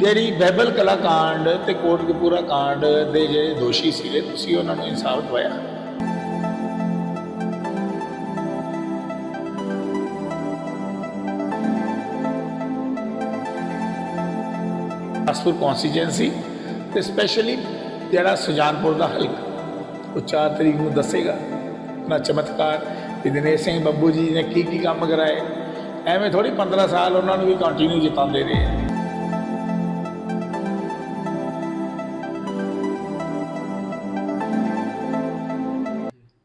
ਜਿਹੜੀ ਬਾਈਬਲ ਕਲਾਕਾਂਡ ਤੇ ਕੋਟਕਪੂਰਾ ਕਾਂਡ ਦੇ ਜਿਹੜੇ ਦੋਸ਼ੀ ਸੀਗੇ, ਤੁਸੀਂ ਉਹਨਾਂ ਨੂੰ ਇਨਸਾਫ ਦਵਾਇਆ? ਅਸਪੁਰ ਕਨਸਟੀਚੁਐਂਸੀ ਤੇ ਸਪੈਸ਼ਲੀ ਜਿਹੜਾ ਸੁਜਾਨਪੁਰ ਦਾ ਹਲਕਾ, ਉਹ 4 ਤਰੀਕ ਨੂੰ ਦੱਸੇਗਾ। ਨਾ ਚਮਤਕਾਰ ਕਿ ਦਿਨੇਸ਼ ਸਿੰਘ ਬੱਬੂ ਜੀ ਨੇ ਕੀ ਕੀ ਕੰਮ ਕਰਾਏ। ਐਵੇਂ ਥੋੜੀ 15 ਸਾਲ ਉਹਨਾਂ ਨੂੰ ਵੀ ਕੰਟੀਨਿਊ ਜਿਤਾਉਂਦੇ ਰਹੇ।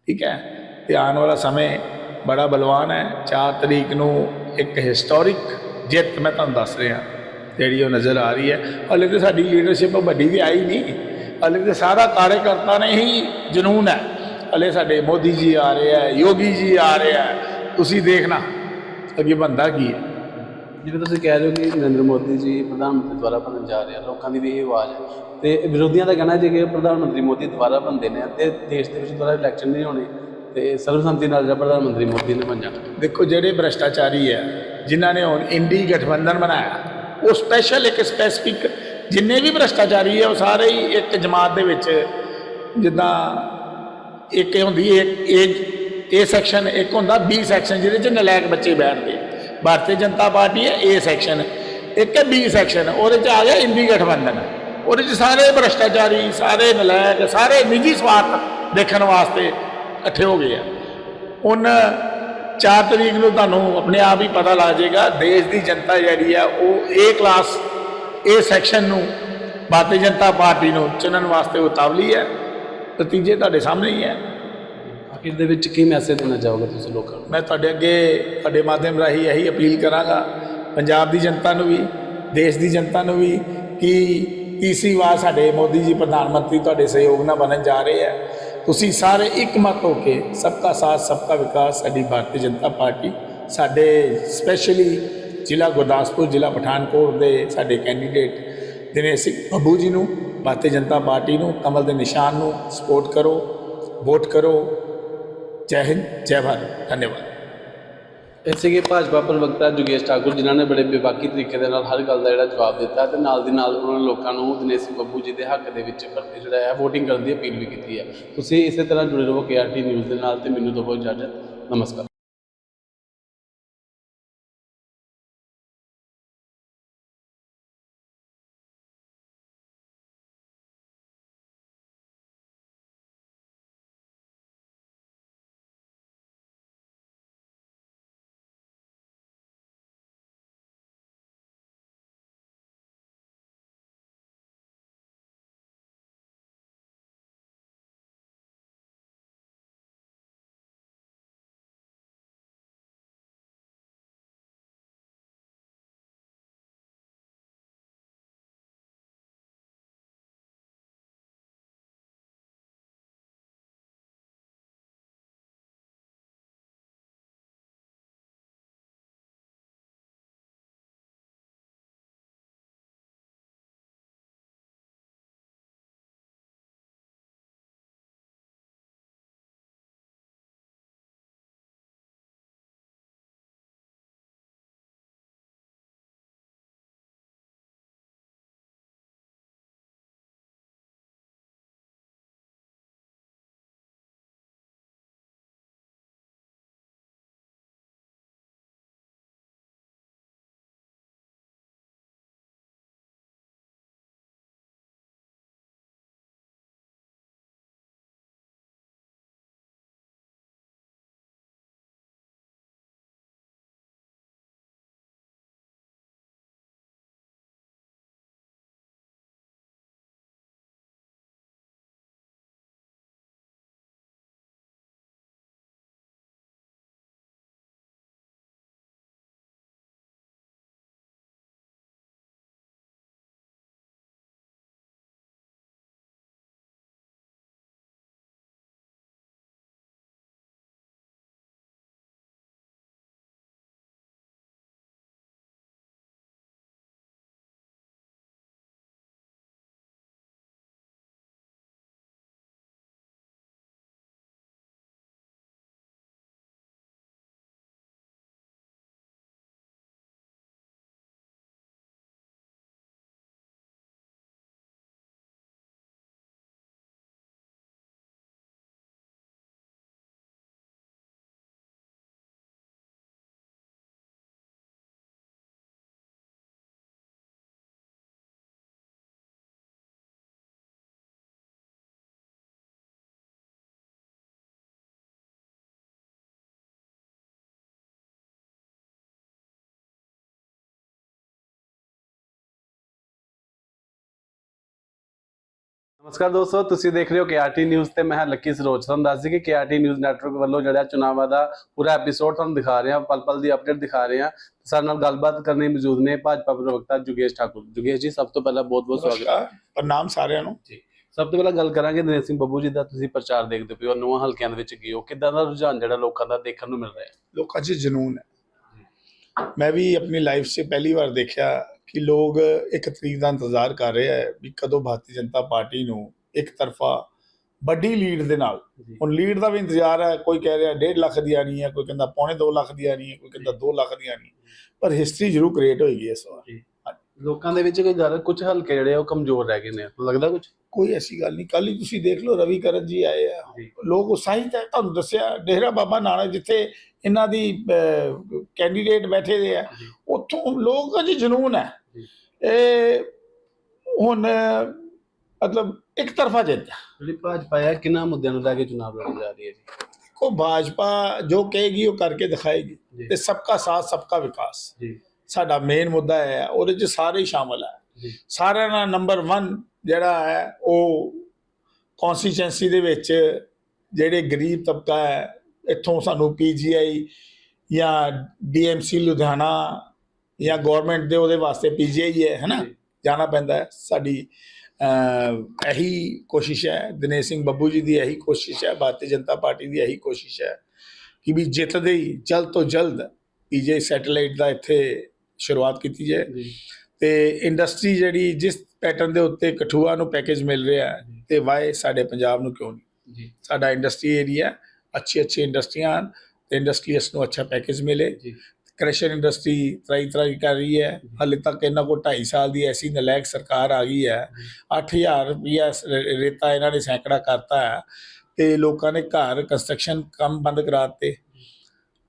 ਠੀਕ ਹੈ? ਤੇ ਆਉਣ ਵਾਲਾ ਸਮੇਂ ਬੜਾ ਬਲਵਾਨ ਹੈ। 4 ਤਰੀਕ ਨੂੰ ਇੱਕ ਹਿਸਟੋਰਿਕ ਜਿੱਤ ਮੈਂ ਤੁਹਾਨੂੰ ਦੱਸ ਰਿਹਾ। ਜਿਹੜੀ ਉਹ ਨਜ਼ਰ ਆ ਰਹੀ ਹੈ। ਹਲੇ ਤੇ ਸਾਡੀ ਲੀਡਰਸ਼ਿਪ ਵੱਡੀ ਵੀ ਆਈ ਨਹੀਂ। ਹਲੇ ਤੇ ਸਾਰਾ ਕਾਰਜਕਰਤਾ ਨੇ ਹੀ ਜਨੂਨ ਹੈ। ਹਲੇ ਸਾਡੇ ਮੋਦੀ ਜੀ ਆ ਰਹੇ ਹੈ, ਯੋਗੀ ਜੀ ਆ ਰਹੇ ਹੈ। ਤੁਸੀਂ ਦੇਖਣਾ ਅੱਗੇ ਬੰਦਾ ਕੀ ਹੈ। ਜਿਵੇਂ ਤੁਸੀਂ ਕਹਿ ਰਹੇ ਹੋ ਕਿ ਨਰਿੰਦਰ ਮੋਦੀ ਜੀ ਪ੍ਰਧਾਨ ਮੰਤਰੀ ਦੁਆਰਾ ਬਣਨ ਜਾ ਰਹੇ ਆ, ਲੋਕਾਂ ਦੀ ਵੀ ਇਹ ਆਵਾਜ਼ ਹੈ। ਤੇ ਵਿਰੋਧੀਆਂ ਦਾ ਕਹਿਣਾ ਜੇ ਕਿ ਪ੍ਰਧਾਨ ਮੰਤਰੀ ਮੋਦੀ ਦੁਬਾਰਾ ਬਣਦੇ ਨੇ ਤੇ ਦੇਸ਼ ਦੇ ਵਿੱਚ ਦੁਬਾਰਾ ਇਲੈਕਸ਼ਨ ਨਹੀਂ ਹੋਣੇ ਤੇ ਸਰਬਸੰਮਤੀ ਨਾਲ ਜਿਹੜਾ ਪ੍ਰਧਾਨ ਮੰਤਰੀ ਮੋਦੀ ਨੇ ਬਣ ਜਾਣਾ ਦੇਖੋ, ਜਿਹੜੇ ਭ੍ਰਸ਼ਟਾਚਾਰੀ ਹੈ, ਜਿਨ੍ਹਾਂ ਨੇ ਹੁਣ ਇੰਡੀ ਗਠਬੰਧਨ ਬਣਾਇਆ, ਉਹ ਸਪੈਸ਼ਲ ਇੱਕ ਸਪੈਸਿਫਿਕ ਜਿੰਨੇ ਵੀ ਭ੍ਰਸ਼ਟਾਚਾਰੀ ਹੈ, ਉਹ ਸਾਰੇ ਹੀ ਇੱਕ ਜਮਾਤ ਦੇ ਵਿੱਚ ਜਿੱਦਾਂ ਇੱਕ ਹੁੰਦੀ ਹੈ, ਇੱਕ ਏ ਸੈਕਸ਼ਨ ਇੱਕ ਹੁੰਦਾ ਬੀ ਸੈਕਸ਼ਨ ਜਿਹਦੇ ਚ ਨਲਾਇਕ ਬੱਚੇ ਬੈਠਦੇ ਭਾਰਤੀ ਜਨਤਾ ਪਾਰਟੀ ਹੈ ਏ ਸੈਕਸ਼ਨ ਇੱਕ ਹੈ ਬੀ ਸੈਕਸ਼ਨ ਉਹਦੇ ਚ ਆ ਗਿਆ ਇੰਡੀ ਗਠਬੰਧਨ। ਉਹਦੇ ਚ ਸਾਰੇ ਭ੍ਰਸ਼ਟਾਚਾਰੀ, ਸਾਰੇ ਨਲਾਇਕ, ਸਾਰੇ ਨਿੱਜੀ ਸਵਾਰਥ ਦੇਖਣ ਵਾਸਤੇ ਇਕੱਠੇ ਹੋ ਗਏ ਆ। ਹੁਣ 4 ਤਰੀਕ ਨੂੰ ਤੁਹਾਨੂੰ ਆਪਣੇ ਆਪ ਹੀ ਪਤਾ ਲੱਗ ਜਾਏਗਾ, ਦੇਸ਼ ਦੀ ਜਨਤਾ ਜਿਹੜੀ ਆ, ਉਹ ਏ ਕਲਾਸ ਏ ਸੈਕਸ਼ਨ ਨੂੰ ਭਾਰਤੀ ਜਨਤਾ ਪਾਰਟੀ ਨੂੰ ਚੁਣਨ ਵਾਸਤੇ ਉਤਾਵਲੀ ਹੈ। ਨਤੀਜੇ ਤੁਹਾਡੇ ਸਾਹਮਣੇ ਹੀ ਹੈ। ਆਖਿਰ ਦੇ ਵਿੱਚ ਕੀ ਮੈਸੇਜ ਦੇਣਾ ਚਾਹੋਗੇ ਤੁਸੀਂ ਲੋਕਾਂ ਨੂੰ? ਮੈਂ ਤੁਹਾਡੇ ਅੱਗੇ, ਤੁਹਾਡੇ ਮਾਧਿਅਮ ਰਾਹੀਂ ਇਹੀ ਅਪੀਲ ਕਰਾਂਗਾ, ਪੰਜਾਬ ਦੀ ਜਨਤਾ ਨੂੰ ਵੀ, ਦੇਸ਼ ਦੀ ਜਨਤਾ ਨੂੰ ਵੀ, ਕਿ ਤੀਸਰੀ ਵਾਰ ਸਾਡੇ ਮੋਦੀ ਜੀ ਪ੍ਰਧਾਨ ਮੰਤਰੀ ਤੁਹਾਡੇ ਸਹਿਯੋਗ ਨਾਲ ਬਣਨ ਜਾ ਰਹੇ ਹੈ ਤੁਸੀਂ ਸਾਰੇ ਇੱਕਮਤ ਹੋ ਕੇ ਸਭ ਸਬਕਾ ਸਾਥ ਸਭ ਸਬਕਾ ਵਿਕਾਸ, ਸਾਡੀ ਭਾਰਤੀ ਜਨਤਾ ਪਾਰਟੀ, ਸਾਡੇ ਸਪੈਸ਼ਲੀ ਜ਼ਿਲ੍ਹਾ ਗੁਰਦਾਸਪੁਰ, ਜ਼ਿਲ੍ਹਾ ਪਠਾਨਕੋਟ ਦੇ ਸਾਡੇ ਕੈਂਡੀਡੇਟ ਦਿਨੇਸ਼ ਸਿੰਘ ਬੱਬੂ ਜੀ ਨੂੰ, ਭਾਰਤੀ ਜਨਤਾ ਪਾਰਟੀ ਨੂੰ, ਕਮਲ ਦੇ ਨਿਸ਼ਾਨ ਨੂੰ ਸਪੋਰਟ ਕਰੋ ਵੋਟ ਕਰੋ। ਜੈ ਹਿੰਦ ਜੈ ਭਾਰਤ ਧੰਨਵਾਦ ਇਸੇ ਕਿ ਭਾਜਪਾ ਪ੍ਰਵਕਤਾ ਜੁਗੇਸ਼ ਠਾਕੁਰ ਜਿਨ੍ਹਾਂ ਨੇ ਬੜੇ ਬੇਬਾਕੀ ਤਰੀਕੇ ਦੇ ਨਾਲ ਹਰ ਗੱਲ ਦਾ ਜਿਹੜਾ ਜਵਾਬ ਦਿੱਤਾ ਤੇ ਨਾਲ ਦੀ ਨਾਲ ਉਹਨਾਂ ਨੇ ਲੋਕਾਂ ਨੂੰ ਦਿਨੇਸ਼ ਸਿੰਘ ਬੱਬੂ ਜੀ ਦੇ ਹੱਕ ਦੇ ਵਿੱਚ ਜਿਹੜਾ ਹੈ VOTING ਕਰਨ ਦੀ ਅਪੀਲ ਵੀ ਕੀਤੀ ਹੈ ਤੁਸੀਂ ਇਸੇ ਤਰ੍ਹਾਂ ਜੁੜੇ ਰਹੋ ਕੇਆਰਟੀ ਨਿਊਜ਼ ਦੇ ਨਾਲ ਤੇ ਮੈਨੂੰ ਦਿਓ ਇਜਾਜ਼ਤ ਨਮਸਕਾਰ ਨਮਸਕਾਰ ਦੋਸਤੋ ਤੁਸੀਂ ਦੇਖ ਰਹੇ ਹੋ ਕੇਆਰਟੀ ਨਿਊਜ਼ ਤੇ ਮੈਂ ਲੱਕੀ ਸਰੋਜ। ਤੁਹਾਨੂੰ ਦੱਸ ਦਈਏ ਕਿ ਕੇਆਰਟੀ ਨਿਊਜ਼ ਨੈਟਵਰਕ ਵੱਲੋਂ ਜਿਹੜਾ ਚੁਣਾਵਾਂ ਦਾ ਪੂਰਾ ਐਪੀਸੋਡ ਤੁਹਾਨੂੰ ਦਿਖਾ ਰਹੇ ਹਾਂ ਪਲ ਪਲ ਦੀ ਅਪਡੇਟ ਦਿਖਾ ਰਹੇ ਹਾਂ। ਸਾਡੇ ਨਾਲ ਗੱਲਬਾਤ ਕਰਨ ਲਈ ਮੌਜੂਦ ਨੇ ਭਾਜਪਾ ਪ੍ਰਵਕਤਾ ਜੁਗੇਸ਼ ਠਾਕੁਰ। ਜੁਗੇਸ਼ ਜੀ ਸਭ ਤੋਂ ਪਹਿਲਾਂ ਬਹੁਤ ਬਹੁਤ ਸਵਾਗਤ ਪ੍ਰਣਾਮ ਸਾਰਿਆਂ ਨੂੰ। ਜੀ ਸਭ ਤੋਂ ਪਹਿਲਾਂ ਗੱਲ ਕਰਾਂਗੇ ਦਿਨੇਸ਼ ਸਿੰਘ ਬੱਬੂ ਜੀ ਦਾ ਤੁਸੀਂ ਪ੍ਰਚਾਰ ਦੇਖਦੇ ਪਏ ਹੋ ਨਵਾਂ ਹਲਕਿਆਂ ਦੇ ਵਿੱਚ ਗਏ ਹੋ। ਕਿੱਦਾਂ ਦਾ ਰੁਝਾਨ ਜਿਹੜਾ ਲੋਕਾਂ ਦਾ ਦੇਖਣ ਨੂੰ ਮਿਲ ਰਿਹਾ ਹੈ? ਲੋਕਾਂ 'ਚ ਜਨੂਨ ਹੈ। ਮੈਂ ਵੀ ਆਪਣੀ ਲਾਈਫ 'ਚ ਪਹਿਲੀ ਵਾਰ ਦੇਖਿਆ ਕਿ ਲੋਕ ਇੱਕ ਤਰੀਕ ਦਾ ਇੰਤਜ਼ਾਰ ਕਰ ਰਹੇ ਹੈ ਵੀ ਕਦੋਂ ਭਾਰਤੀ ਜਨਤਾ ਪਾਰਟੀ ਨੂੰ ਇੱਕ ਤਰਫਾ ਵੱਡੀ ਲੀਡ ਦੇ ਨਾਲ ਹੁਣ ਲੀਡ ਦਾ ਵੀ ਇੰਤਜ਼ਾਰ ਹੈ ਕੋਈ ਕਹਿ ਰਿਹਾ 1.5 ਲੱਖ ਦੀ ਆਣੀ ਹੈ ਕੋਈ ਕਹਿੰਦਾ ਪੌਣੇ 2 ਲੱਖ ਦੀ ਆਣੀ ਹੈ ਕੋਈ ਕਹਿੰਦਾ 2 ਲੱਖ ਦੀ ਆਣੀ ਪਰ ਹਿਸਟਰੀ ਜ਼ਰੂਰ ਕ੍ਰੀਏਟ ਹੋਈ ਹੈ ਇਸ ਵਾਰ। ਲੋਕਾਂ ਦੇ ਵਿੱਚ ਕੋਈ ਗੱਲ ਕੁਝ ਹਲਕੇ ਜਿਹੜੇ ਆ ਉਹ ਕਮਜ਼ੋਰ ਰਹਿ ਗਏ ਨੇ। ਲੱਗਦਾ ਕੁਝ ਕੋਈ ਐਸੀ ਗੱਲ ਨਹੀਂ। ਕੱਲ ਹੀ ਤੁਸੀਂ ਦੇਖ ਲਓ ਰਵੀ ਕਰਨ ਜੀ ਆਏ ਆ। ਜੀ। ਲੋਕ ਉਤਸ਼ਾਹਿਤ ਹੈ ਤੁਹਾਨੂੰ ਦੱਸਿਆ ਡੇਰਾ ਬਾਬਾ ਨਾਨਕ ਜਿੱਥੇ ਇਹਨਾਂ ਦੀ ਕੈਂਡੀਡੇਟ ਬੈਠੇ ਦੇ ਆ ਜੀ। ਉੱਥੋਂ ਲੋਕ ਅਜੇ ਜਨੂਨ ਹੈ ਜੀ। ਇਹ ਹੁਣ ਮਤਲਬ ਇੱਕ ਤਰਫਾ ਜਿੱਤ। ਜਿਹੜੀ ਭਾਜਪਾ ਹੈ ਕਿੰਨਾ ਮੁੱਦਿਆਂ ਨੂੰ ਲੈ ਕੇ ਚੁਣਾਵ ਲੜਨ ਜਾ ਰਹੀ ਹੈ ਜੀ? ਕੋ ਭਾਜਪਾ ਜੋ ਕਹੇਗੀ ਉਹ ਕਰਕੇ ਦਿਖਾਏਗੀ ਜੀ। ਤੇ ਸਬਕਾ ਸਾਥ ਸਬਕਾ ਵਿਕਾਸ। ਜੀ। ਸਾਡਾ ਮੇਨ ਮੁੱਦਾ ਹੈ ਉਹਦੇ 'ਚ ਸਾਰੇ ਹੀ ਸ਼ਾਮਲ ਹੈ। ਸਾਰਿਆਂ ਦਾ ਨੰਬਰ 1 ਜਿਹੜਾ ਹੈ ਉਹ ਕਨਸਟੀਚੁਐਂਸੀ ਦੇ ਵਿੱਚ ਜਿਹੜੇ ਗਰੀਬ ਤਬਕਾ ਹੈ ਇੱਥੋਂ ਸਾਨੂੰ ਪੀਜੀਆਈ ਜਾਂ ਡੀਐਮਸੀ ਲੁਧਿਆਣਾ ਜਾਂ ਗਵਰਨਮੈਂਟ ਦੇ ਉਹਦੇ ਵਾਸਤੇ ਪੀਜੀਆਈ ਹੈ ਹੈਨਾ। ਜਾਣਾ ਪੈਂਦਾ ਹੈ। ਸਾਡੀ ਇਹੀ ਕੋਸ਼ਿਸ਼ ਹੈ ਦਿਨੇਸ਼ ਸਿੰਘ ਬੱਬੂ ਜੀ ਦੀ ਇਹੀ ਕੋਸ਼ਿਸ਼ ਹੈ ਭਾਰਤੀ ਜਨਤਾ ਪਾਰਟੀ ਦੀ ਇਹੀ ਕੋਸ਼ਿਸ਼ ਹੈ ਕਿ ਵੀ ਜਿੱਤਦੇ ਹੀ ਜਲਦ ਤੋਂ ਜਲਦ ਪੀਜੀਆਈ ਸੈਟੇਲਾਈਟ ਦਾ ਇੱਥੇ ਸ਼ੁਰੂਆਤ ਕੀਤੀ ਜਾਏ। ਜੀ। ਤੇ ਇੰਡਸਟਰੀ ਜਿਹੜੀ ਜਿਸ ਪੈਟਰਨ ਦੇ ਉੱਤੇ ਕਠੂਆ ਨੂੰ ਪੈਕੇਜ ਮਿਲ ਰਿਹਾ ਹੈ। ਤੇ ਵਾਏ ਸਾਡੇ ਪੰਜਾਬ ਨੂੰ ਕਿਉਂ ਨਹੀਂ? ਜੀ। ਸਾਡਾ ਇੰਡਸਟਰੀ ਏਰੀਆ ਅੱਛੀ ਅੱਛੀ ਇੰਡਸਟਰੀਆਂ ਹਨ ਤੇ ਇੰਡਸਟਰੀਅਸ ਨੂੰ ਅੱਛਾ ਪੈਕੇਜ ਮਿਲੇ। ਕ੍ਰਸ਼ਰ ਇੰਡਸਟਰੀ ਤਰਾਈ ਤਰਾਈ ਕਰ ਰਹੀ ਹੈ। ਹਾਲੇ ਤੱਕ ਇਹਨਾਂ ਕੋਲ 2.5 ਸਾਲ ਦੀ ਐਸੀ ਨਲਾਇਕ ਸਰਕਾਰ ਆ ਗਈ ਹੈ। 8000 ਰੁਪਇਆ ਸ- ਰੇ- ਰੇਤਾ ਇਹਨਾਂ ਨੇ ਸੈਂਕੜਾ ਕਰਤਾ ਹੈ ਤੇ ਲੋਕਾਂ ਨੇ ਘਰ ਕੰਸਟਰਕਸ਼ਨ ਕੰਮ ਬੰਦ ਕਰਾਤੇ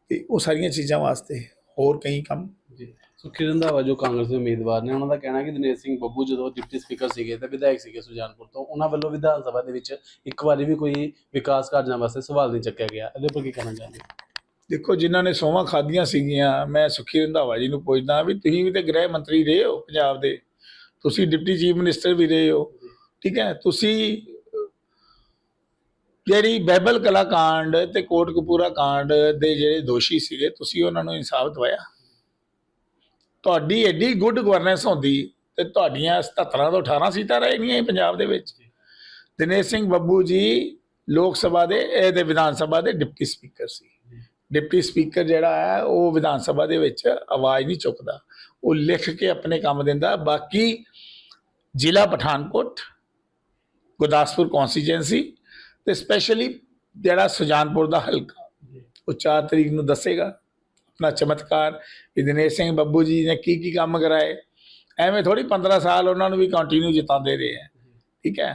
ਤੇ ਉਹ ਸਾਰੀਆਂ ਚੀਜ਼ਾਂ ਵਾਸਤੇ ਹੋਰ ਕਈ ਕੰਮ ਸੁਖੀ ਰੰਧਾਵਾ ਜੋ ਕਾਂਗਰਸ ਦੇ ਉਮੀਦਵਾਰ ਨੇ, ਉਹਨਾਂ ਦਾ ਕਹਿਣਾ ਕਿ ਦਿਨੇਸ਼ ਸਿੰਘ ਬੱਬੂ ਜਦੋਂ ਡਿਪਟੀ ਸਪੀਕਰ ਸੀਗੇ ਤੇ ਵਿਧਾਇਕ ਸੀਗੇ ਸੁਜਾਨਪੁਰ ਤੋਂ, ਉਹਨਾਂ ਵੱਲੋਂ ਵਿਧਾਨ ਸਭਾ ਦੇ ਵਿੱਚ ਇੱਕ ਵਾਰੀ ਵੀ ਕੋਈ ਵਿਕਾਸ ਕਾਰਜਾਂ ਵਾਸਤੇ ਸਵਾਲ ਨਹੀਂ ਚੱਕਿਆ ਗਿਆ। ਇਹਦੇ ਉੱਪਰ ਕੀ ਕਹਿਣਾ ਚਾਹੁੰਦੇ ਹੋ? ਦੇਖੋ, ਜਿਨ੍ਹਾਂ ਨੇ ਸੋਹਾਂ ਖਾਧੀਆਂ ਸੀਗੀਆਂ, ਮੈਂ ਸੁਖੀ ਰੰਧਾਵਾ ਜੀ ਨੂੰ ਪੁੱਛਦਾ ਵੀ ਤੁਸੀਂ ਵੀ ਤੇ ਗ੍ਰਹਿ ਮੰਤਰੀ ਰਹੇ ਹੋ ਪੰਜਾਬ ਦੇ। ਤੁਸੀਂ ਡਿਪਟੀ ਚੀਫ ਮਿਨਿਸਟਰ ਵੀ ਰਹੇ ਹੋ। ਠੀਕ ਹੈ, ਤੁਸੀਂ ਜਿਹੜੀ ਬੈਬਲ ਕਲਾ ਕਾਂਡ ਤੇ ਕੋਟਕਪੂਰਾ ਕਾਂਡ ਦੇ ਜਿਹੜੇ ਦੋਸ਼ੀ ਸੀਗੇ, ਤੁਸੀਂ ਉਹਨਾਂ ਨੂੰ ਇਨਸਾਫ ਦਵਾਇਆ। ਤੁਹਾਡੀ ਐਡੀ ਗੁੱਡ ਗਵਰਨੈਂਸ ਹੁੰਦੀ ਤੇ ਤੁਹਾਡੀਆਂ 77 ਤੋਂ 18 ਸੀਟਾਂ ਰਹਿਣੀਆਂ ਸੀ ਪੰਜਾਬ ਦੇ ਵਿੱਚ। ਦਿਨੇਸ਼ ਸਿੰਘ ਬੱਬੂ ਜੀ ਲੋਕ ਸਭਾ ਦੇ ਇਹਦੇ ਵਿਧਾਨ ਸਭਾ ਦੇ ਡਿਪਟੀ ਸਪੀਕਰ ਸੀ। ਡਿਪਟੀ ਸਪੀਕਰ ਜਿਹੜਾ ਹੈ, ਉਹ ਵਿਧਾਨ ਸਭਾ ਦੇ ਵਿੱਚ ਆਵਾਜ਼ ਨਹੀਂ ਚੁੱਕਦਾ। ਉਹ ਲਿਖ ਕੇ ਆਪਣੇ ਕੰਮ ਦਿੰਦਾ। ਬਾਕੀ ਜ਼ਿਲ੍ਹਾ ਪਠਾਨਕੋਟ, ਗੁਰਦਾਸਪੁਰ ਕੌਂਸਟੀਚੁਐਂਸੀ ਤੇ ਸਪੈਸ਼ਲੀ ਜਿਹੜਾ ਸੁਜਾਨਪੁਰ ਦਾ ਹਲਕਾ, ਉਹ 4 ਤਰੀਕ ਨੂੰ ਦੱਸੇਗਾ। ਆਪਣਾ ਚਮਤਕਾਰ ਵੀ ਦਿਨੇਸ਼ ਸਿੰਘ ਬੱਬੂ ਜੀ ਨੇ ਕੀ ਕੀ ਕੰਮ ਕਰਾਏ ਐਵੇਂ ਥੋੜੀ 15 ਸਾਲ ਉਹਨਾਂ ਨੂੰ ਵੀ ਕੰਟੀਨਿਊ ਜਿਤਾਉਂਦੇ ਰਹੇ ਹੈ ਠੀਕ ਹੈ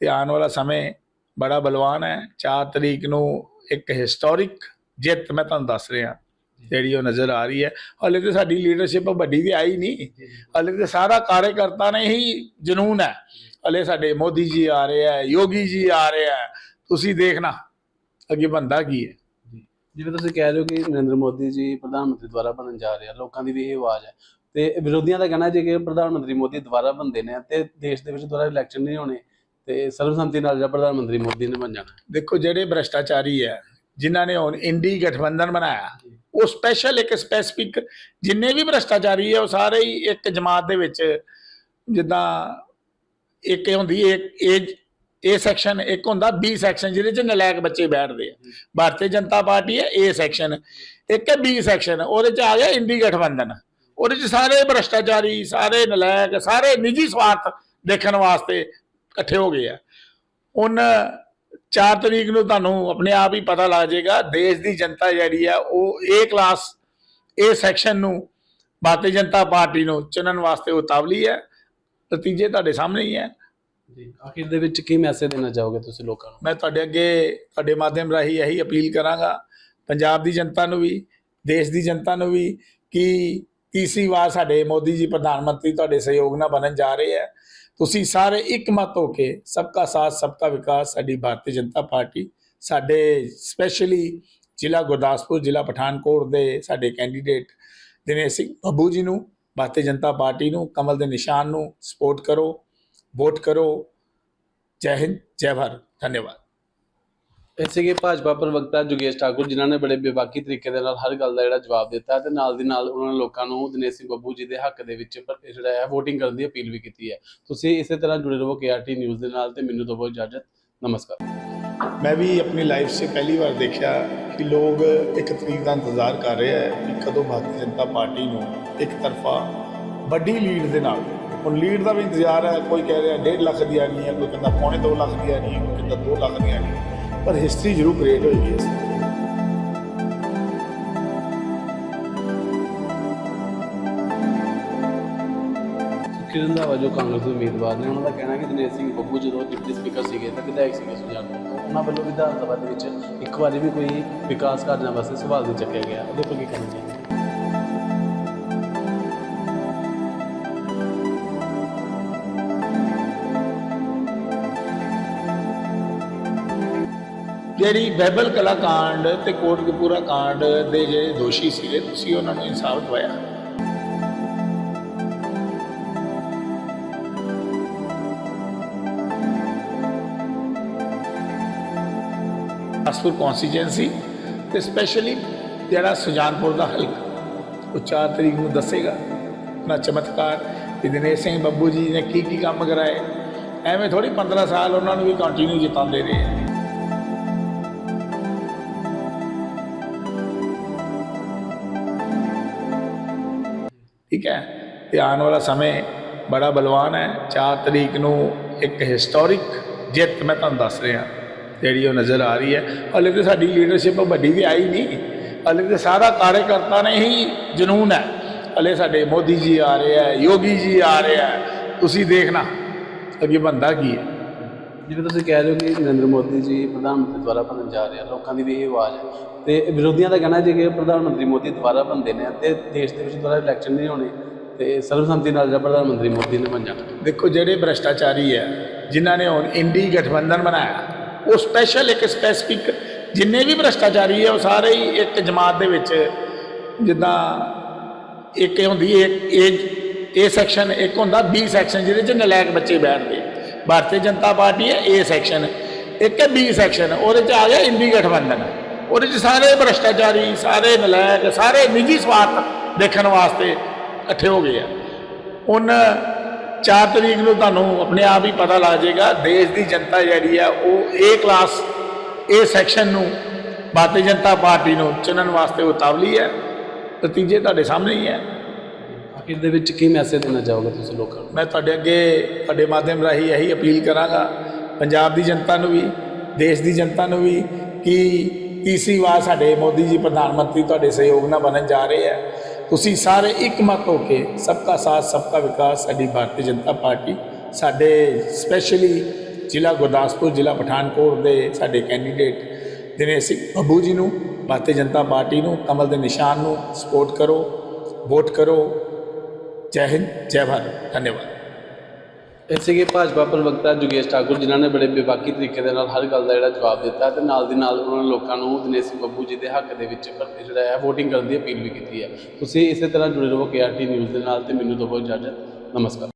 ਤੇ ਆਉਣ ਵਾਲਾ ਸਮੇਂ ਬੜਾ ਬਲਵਾਨ ਹੈ 4 ਤਰੀਕ ਨੂੰ ਇੱਕ ਹਿਸਟੋਰਿਕ ਜਿੱਤ ਮੈਂ ਤੁਹਾਨੂੰ ਦੱਸ ਰਿਹਾ ਜਿਹੜੀ ਉਹ ਨਜ਼ਰ ਆ ਰਹੀ ਹੈ ਹਾਲੇ ਤੇ ਸਾਡੀ ਲੀਡਰਸ਼ਿਪ ਵੱਡੀ ਤੇ ਆਈ ਨਹੀਂ ਹਾਲੇ ਤੇ ਸਾਰਾ ਕਾਰਜਕਰਤਾ ਨੇ ਹੀ ਜਨੂਨ ਹੈ ਹਾਲੇ ਸਾਡੇ ਮੋਦੀ ਜੀ ਆ ਰਹੇ ਹੈ ਯੋਗੀ ਜੀ ਆ ਰਹੇ ਹੈ ਤੁਸੀਂ ਦੇਖਣਾ ਅੱਗੇ ਬੰਦਾ ਕੀ ਹੈ ਜਿਵੇਂ ਤੁਸੀਂ ਕਹਿ ਰਹੇ ਹੋ ਕਿ ਨਰਿੰਦਰ ਮੋਦੀ ਜੀ ਪ੍ਰਧਾਨ ਮੰਤਰੀ ਦੁਆਰਾ ਬਣਨ ਜਾ ਰਹੇ ਆ, ਲੋਕਾਂ ਦੀ ਵੀ ਇਹ ਆਵਾਜ਼ ਹੈ। ਤੇ ਵਿਰੋਧੀਆਂ ਦਾ ਕਹਿਣਾ ਜੇ ਕਿ ਪ੍ਰਧਾਨ ਮੰਤਰੀ ਮੋਦੀ ਦੁਬਾਰਾ ਬਣਦੇ ਨੇ ਤੇ ਦੇਸ਼ ਦੇ ਵਿੱਚ ਦੁਬਾਰਾ ਇਲੈਕਸ਼ਨ ਨਹੀਂ ਹੋਣੇ, ਤੇ ਸਰਵਸੰਮਤੀ ਨਾਲ ਜਿਹੜਾ ਪ੍ਰਧਾਨ ਮੰਤਰੀ ਮੋਦੀ ਨੇ ਬਣ ਜਾਣਾ। ਦੇਖੋ, ਜਿਹੜੇ ਭ੍ਰਸ਼ਟਾਚਾਰੀ ਹੈ, ਜਿਨ੍ਹਾਂ ਨੇ ਹੁਣ ਇੰਡੀ ਗਠਬੰਧਨ ਬਣਾਇਆ, ਉਹ ਸਪੈਸ਼ਲ ਇੱਕ ਸਪੈਸਿਫਿਕ ਜਿੰਨੇ ਵੀ ਭ੍ਰਸ਼ਟਾਚਾਰੀ ਹੈ, ਉਹ ਸਾਰੇ ਹੀ ਇੱਕ ਜਮਾਤ ਦੇ ਵਿੱਚ ਜਿੱਦਾਂ ਇੱਕ ਇਹ ਹੁੰਦੀ ਹੈ ਏਜ ਏ ਸੈਕਸ਼ਨ ਇੱਕ ਹੁੰਦਾ ਬੀ ਸੈਕਸ਼ਨ ਜਿਹਦੇ ਚ ਨਲਾਇਕ ਬੱਚੇ ਬੈਠਦੇ ਆ। ਭਾਰਤੀ ਜਨਤਾ ਪਾਰਟੀ ਹੈ ਏ ਸੈਕਸ਼ਨ ਇੱਕ ਹੈ ਬੀ ਸੈਕਸ਼ਨ ਉਹਦੇ ਚ ਆ ਗਿਆ ਇੰਡੀ ਗਠਬੰਧਨ। ਉਹਦੇ ਚ ਸਾਰੇ ਭ੍ਰਸ਼ਟਾਚਾਰੀ, ਸਾਰੇ ਨਲਾਇਕ, ਸਾਰੇ ਨਿੱਜੀ ਸਵਾਰਥ ਦੇਖਣ ਵਾਸਤੇ ਇਕੱਠੇ ਹੋ ਗਏ ਆ। ਹੁਣ 4 ਤਰੀਕ ਨੂੰ ਤੁਹਾਨੂੰ ਆਪਣੇ ਆਪ ਹੀ ਪਤਾ ਲੱਗ ਜਾਏਗਾ, ਦੇਸ਼ ਦੀ ਜਨਤਾ ਜਿਹੜੀ ਆ, ਉਹ ਏ ਕਲਾਸ ਏ ਸੈਕਸ਼ਨ ਨੂੰ ਭਾਰਤੀ ਜਨਤਾ ਪਾਰਟੀ ਨੂੰ ਚੁਣਨ ਵਾਸਤੇ ਉਤਾਵਲੀ ਹੈ। ਨਤੀਜੇ ਤੁਹਾਡੇ ਸਾਹਮਣੇ ਹੀ ਹੈ। ਜੀ। ਆਖਿਰ ਦੇ ਵਿੱਚ ਕੀ ਮੈਸੇਜ ਦੇਣਾ ਚਾਹੋਗੇ ਤੁਸੀਂ ਲੋਕਾਂ ਨੂੰ? ਮੈਂ ਤੁਹਾਡੇ ਅੱਗੇ, ਤੁਹਾਡੇ ਮਾਧਿਅਮ ਰਾਹੀਂ ਇਹੀ ਅਪੀਲ ਕਰਾਂਗਾ, ਪੰਜਾਬ ਦੀ ਜਨਤਾ ਨੂੰ ਵੀ, ਦੇਸ਼ ਦੀ ਜਨਤਾ ਨੂੰ ਵੀ, ਕਿ ਤੀਸਰੀ ਵਾਰ ਸਾਡੇ ਮੋਦੀ ਜੀ ਪ੍ਰਧਾਨ ਮੰਤਰੀ ਤੁਹਾਡੇ ਸਹਿਯੋਗ ਨਾਲ ਬਣਨ ਜਾ ਰਹੇ ਹੈ। ਤੁਸੀਂ ਸਾਰੇ ਇੱਕ ਮਤ ਹੋ ਕੇ ਸਭ ਸਬਕਾ ਸਾਥ ਸਭ ਸਬਕਾ ਵਿਕਾਸ, ਸਾਡੀ ਭਾਰਤੀ ਜਨਤਾ ਪਾਰਟੀ, ਸਾਡੇ ਸਪੈਸ਼ਲੀ ਜ਼ਿਲ੍ਹਾ ਗੁਰਦਾਸਪੁਰ, ਜ਼ਿਲ੍ਹਾ ਪਠਾਨਕੋਟ ਦੇ ਸਾਡੇ ਕੈਂਡੀਡੇਟ ਦਿਨੇਸ਼ ਸਿੰਘ ਬੱਬੂ ਜੀ ਨੂੰ, ਭਾਰਤੀ ਜਨਤਾ ਪਾਰਟੀ ਨੂੰ, ਕਮਲ ਦੇ ਨਿਸ਼ਾਨ ਨੂੰ ਸਪੋਰਟ ਕਰੋ। ਵੋਟ ਕਰੋ ਜੈ ਹਿੰਦ ਜੈ ਭਾਰਤ ਧੰਨਵਾਦ ਇਹ ਸੀਗੇ ਭਾਜਪਾ ਪ੍ਰਵਕਤਾ ਜੁਗੇਸ਼ ਠਾਕੁਰ ਜਿਨ੍ਹਾਂ ਨੇ ਬੜੇ ਬੇਬਾਕੀ ਤਰੀਕੇ ਦੇ ਨਾਲ ਹਰ ਗੱਲ ਦਾ ਜਿਹੜਾ ਜਵਾਬ ਦਿੱਤਾ ਤੇ ਨਾਲ ਦੀ ਨਾਲ ਉਹਨਾਂ ਨੇ ਲੋਕਾਂ ਨੂੰ ਦਿਨੇਸ਼ ਸਿੰਘ ਬੱਬੂ ਜੀ ਦੇ ਹੱਕ ਦੇ ਵਿੱਚ ਜਿਹੜਾ ਹੈ VOTING ਕਰਨ ਦੀ ਅਪੀਲ ਵੀ ਕੀਤੀ ਹੈ ਤੁਸੀਂ ਇਸੇ ਤਰ੍ਹਾਂ ਜੁੜੇ ਰਹੋ KRT ਨਿਊਜ਼ ਦੇ ਨਾਲ ਤੇ ਮੈਨੂੰ ਦਿਓ ਇਜਾਜ਼ਤ ਨਮਸਕਾਰ ਮੈਂ ਵੀ ਆਪਣੀ ਲਾਈਫ 'ਚ ਪਹਿਲੀ ਵਾਰ ਦੇਖਿਆ ਕਿ ਲੋਕ ਇੱਕ ਤਰੀਕ ਦਾ ਇੰਤਜ਼ਾਰ ਕਰ ਰਹੇ ਹੈ ਕਿ ਕਦੋਂ ਭਾਰਤੀ ਜਨਤਾ ਪਾਰਟੀ ਨੂੰ ਇੱਕ ਤਰਫਾ ਵੱਡੀ ਲੀਡ ਦੇ ਨਾਲ ਹੁਣ ਲੀਡ ਦਾ ਵੀ ਇੰਤਜ਼ਾਰ ਹੈ, ਕੋਈ ਕਹਿ ਰਿਹਾ 1.5 ਲੱਖ ਦੀ ਆਣੀ ਹੈ, ਕੋਈ ਕਹਿੰਦਾ ਪੌਣੇ 2 ਲੱਖ ਦੀ ਆਣੀ ਹੈ, ਕੋਈ ਕਹਿੰਦਾ 2 ਲੱਖ ਦੀ ਆਣੀ ਹੈ। ਪਰ ਹਿਸਟਰੀ ਜ਼ਰੂਰ ਕ੍ਰੀਏਟ ਹੋਈ ਇਸ ਦੀ। ਸੁਖੀ ਰੰਧਾਵਾ ਜੋ ਕਾਂਗਰਸ ਦੇ ਉਮੀਦਵਾਰ ਨੇ, ਉਹਨਾਂ ਦਾ ਕਹਿਣਾ ਕਿ ਦਿਨੇਸ਼ ਸਿੰਘ ਬੱਬੂ ਜਦੋਂ ਡਿਪਟੀ ਸਪੀਕਰ ਸੀਗੇ, ਤਾਂ ਵਿਧਾਇਕ ਸੀਗੇ ਸੁਜਾਨਪੁਰ ਉਹਨਾਂ ਵੱਲੋਂ ਵਿਧਾਨ ਸਭਾ ਦੇ ਵਿੱਚ ਇੱਕ ਵਾਰੀ ਵੀ ਕੋਈ ਵਿਕਾਸ ਕਾਰਜਾਂ ਵਾਸਤੇ ਸਵਾਲ ਨਹੀਂ ਚੱਕਿਆ ਗਿਆ। ਉਹਦੇ ਉੱਪਰ ਕੀ ਕਹਿਣਾ ਜਿਹੜੀ ਬਹਿਬਲ ਕਲਾ ਕਾਂਡ ਤੇ ਕੋਟਕਪੂਰਾ ਕਾਂਡ ਦੇ ਜਿਹੜੇ ਦੋਸ਼ੀ ਸੀਗੇ, ਤੁਸੀਂ ਉਹਨਾਂ ਨੂੰ ਇਨਸਾਫ ਦਵਾਇਆ। ਅਸਪੁਰ ਕਨਸਟੀਚੁਐਂਸੀ ਤੇ ਸਪੈਸ਼ਲੀ ਜਿਹੜਾ ਸੁਜਾਨਪੁਰ ਦਾ ਹਲਕਾ, ਉਹ 4 ਤਰੀਕ ਨੂੰ ਦੱਸੇਗਾ। ਨਾ ਚਮਤਕਾਰ ਕਿ ਦਿਨੇਸ਼ ਸਿੰਘ ਬੱਬੂ ਜੀ ਨੇ ਕੀ ਕੀ ਕੰਮ ਕਰਾਏ। ਐਵੇਂ ਥੋੜੀ 15 ਸਾਲ ਉਹਨਾਂ ਨੂੰ ਵੀ ਕੰਟੀਨਿਊ ਜਿਤਾਉਂਦੇ ਰਹੇ। ਠੀਕ ਹੈ ਤੇ ਆਉਣ ਵਾਲਾ ਸਮੇਂ ਬੜਾ ਬਲਵਾਨ ਹੈ 4 ਤਰੀਕ ਨੂੰ ਇੱਕ ਹਿਸਟੋਰਿਕ ਜਿੱਤ ਮੈਂ ਤੁਹਾਨੂੰ ਦੱਸ ਰਿਹਾ ਜਿਹੜੀ ਉਹ ਨਜ਼ਰ ਆ ਰਹੀ ਹੈ ਹਲੇ ਤੇ ਸਾਡੀ ਲੀਡਰਸ਼ਿਪ ਵੱਡੀ ਵੀ ਆਈ ਨਹੀਂ ਹਲੇ ਤੇ ਸਾਰਾ ਕਾਰਜਕਰਤਾ ਨੇ ਹੀ ਜਨੂਨ ਹੈ ਹਲੇ ਸਾਡੇ ਮੋਦੀ ਜੀ ਆ ਰਹੇ ਹੈ ਯੋਗੀ ਜੀ ਆ ਰਹੇ ਹੈ ਤੁਸੀਂ ਦੇਖਣਾ ਅੱਗੇ ਬੰਦਾ ਕੀ ਹੈ ਜਿਵੇਂ ਤੁਸੀਂ ਕਹਿ ਰਹੇ ਹੋ ਕਿ ਨਰਿੰਦਰ ਮੋਦੀ ਜੀ ਪ੍ਰਧਾਨ ਮੰਤਰੀ ਦੁਆਰਾ ਬਣਨ ਜਾ ਰਹੇ ਆ, ਲੋਕਾਂ ਦੀ ਵੀ ਇਹ ਆਵਾਜ਼ ਹੈ। ਤੇ ਵਿਰੋਧੀਆਂ ਦਾ ਕਹਿਣਾ ਜੇ ਕਿ ਪ੍ਰਧਾਨ ਮੰਤਰੀ ਮੋਦੀ ਦੁਬਾਰਾ ਬਣਦੇ ਨੇ ਤੇ ਦੇਸ਼ ਦੇ ਵਿੱਚ ਦੁਬਾਰਾ ਇਲੈਕਸ਼ਨ ਨਹੀਂ ਹੋਣੇ, ਤੇ ਸਰਬਸੰਮਤੀ ਨਾਲ ਜਿਹੜਾ ਪ੍ਰਧਾਨ ਮੰਤਰੀ ਮੋਦੀ ਨੇ ਬਣ ਜਾਣਾ। ਦੇਖੋ, ਜਿਹੜੇ ਭ੍ਰਸ਼ਟਾਚਾਰੀ ਹੈ ਜਿਨ੍ਹਾਂ ਨੇ ਹੁਣ ਇੰਡੀ ਗਠਬੰਧਨ ਬਣਾਇਆ, ਉਹ ਸਪੈਸ਼ਲ ਇੱਕ ਸਪੈਸਿਫਿਕ ਜਿੰਨੇ ਵੀ ਭ੍ਰਸ਼ਟਾਚਾਰੀ ਹੈ ਉਹ ਸਾਰੇ ਹੀ ਇੱਕ ਜਮਾਤ ਦੇ ਵਿੱਚ ਜਿੱਦਾਂ ਇੱਕ ਇਹ ਹੁੰਦੀ ਹੈ ਇਹ ਇਹ ਸੈਕਸ਼ਨ ਇੱਕ ਹੁੰਦਾ ਬੀ ਸੈਕਸ਼ਨ ਜਿਹਦੇ ਚ ਨਲਾਇਕ ਬੱਚੇ ਬੈਠਦੇ ਭਾਰਤੀ ਜਨਤਾ ਪਾਰਟੀ ਹੈ ਏ ਸੈਕਸ਼ਨ ਇੱਕ ਹੈ ਬੀ ਸੈਕਸ਼ਨ ਉਹਦੇ ਚ ਆ ਗਿਆ ਇੰਡੀ ਗਠਬੰਧਨ। ਉਹਦੇ ਚ ਸਾਰੇ ਭ੍ਰਸ਼ਟਾਚਾਰੀ, ਸਾਰੇ ਨਲਾਇਕ, ਸਾਰੇ ਨਿੱਜੀ ਸਵਾਰਥ ਦੇਖਣ ਵਾਸਤੇ ਇਕੱਠੇ ਹੋ ਗਏ ਆ। ਹੁਣ 4 ਤਰੀਕ ਨੂੰ ਤੁਹਾਨੂੰ ਆਪਣੇ ਆਪ ਹੀ ਪਤਾ ਲੱਗ ਜਾਏਗਾ, ਦੇਸ਼ ਦੀ ਜਨਤਾ ਜਿਹੜੀ ਆ, ਉਹ ਏ ਕਲਾਸ ਏ ਸੈਕਸ਼ਨ ਨੂੰ ਭਾਰਤੀ ਜਨਤਾ ਪਾਰਟੀ ਨੂੰ ਚੁਣਨ ਵਾਸਤੇ ਉਤਾਵਲੀ ਹੈ। ਨਤੀਜੇ ਤੁਹਾਡੇ ਸਾਹਮਣੇ ਹੀ ਹੈ। ਇਹਦੇ ਵਿੱਚ ਕੀ ਮੈਸੇਜ ਦੇਣਾ ਚਾਹੋਗੇ ਤੁਸੀਂ ਲੋਕਾਂ ਨੂੰ? ਮੈਂ ਤੁਹਾਡੇ ਅੱਗੇ, ਤੁਹਾਡੇ ਮਾਧਿਅਮ ਰਾਹੀਂ ਇਹੀ ਅਪੀਲ ਕਰਾਂਗਾ, ਪੰਜਾਬ ਦੀ ਜਨਤਾ ਨੂੰ ਵੀ, ਦੇਸ਼ ਦੀ ਜਨਤਾ ਨੂੰ ਵੀ, ਕਿ ਤੀਸਰੀ ਵਾਰ ਸਾਡੇ ਮੋਦੀ ਜੀ ਪ੍ਰਧਾਨ ਮੰਤਰੀ ਤੁਹਾਡੇ ਸਹਿਯੋਗ ਨਾਲ ਬਣਨ ਜਾ ਰਹੇ ਆ। ਤੁਸੀਂ ਸਾਰੇ ਇੱਕਮਤ ਹੋ ਕੇ ਸਭ ਸਬਕਾ ਸਾਥ ਸਭ ਸਬਕਾ ਵਿਕਾਸ, ਸਾਡੀ ਭਾਰਤੀ ਜਨਤਾ ਪਾਰਟੀ, ਸਾਡੇ ਸਪੈਸ਼ਲੀ ਜ਼ਿਲ੍ਹਾ ਗੁਰਦਾਸਪੁਰ, ਜ਼ਿਲ੍ਹਾ ਪਠਾਨਕੋਟ ਦੇ ਸਾਡੇ ਕੈਂਡੀਡੇਟ ਦਿਨੇਸ਼ ਸਿੰਘ ਬੱਬੂ ਜੀ ਨੂੰ, ਭਾਰਤੀ ਜਨਤਾ ਪਾਰਟੀ ਨੂੰ, ਕਮਲ ਦੇ ਨਿਸ਼ਾਨ ਨੂੰ ਸਪੋਰਟ ਕਰੋ ਵੋਟ ਕਰੋ ਜੈ ਹਿੰਦ ਜੈ ਭਾਰਤ ਧੰਨਵਾਦ ਇਹ ਸੀਗੇ ਭਾਜਪਾ ਪ੍ਰਵਕਤਾ ਜੁਗੇਸ਼ ਠਾਕੁਰ ਜਿਨ੍ਹਾਂ ਨੇ ਬੜੇ ਬੇਬਾਕੀ ਤਰੀਕੇ ਦੇ ਨਾਲ ਹਰ ਗੱਲ ਦਾ ਜਿਹੜਾ ਜਵਾਬ ਦਿੱਤਾ ਤੇ ਨਾਲ ਦੀ ਨਾਲ ਉਹਨਾਂ ਨੇ ਲੋਕਾਂ ਨੂੰ ਦਿਨੇਸ਼ ਸਿੰਘ ਬੱਬੂ ਜੀ ਦੇ ਹੱਕ ਦੇ ਵਿੱਚ ਪਰ- ਜਿਹੜਾ ਹੈ ਵੋਟਿੰਗ ਕਰਨ ਦੀ ਅਪੀਲ ਵੀ ਕੀਤੀ ਹੈ ਤੁਸੀਂ ਇਸੇ ਤਰ੍ਹਾਂ ਜੁੜੇ ਰਹੋ KRT ਨਿਊਜ਼ ਦੇ ਨਾਲ ਤੇ ਮੈਨੂੰ ਦਿਓ ਇਜਾਜ਼ਤ ਨਮਸਕਾਰ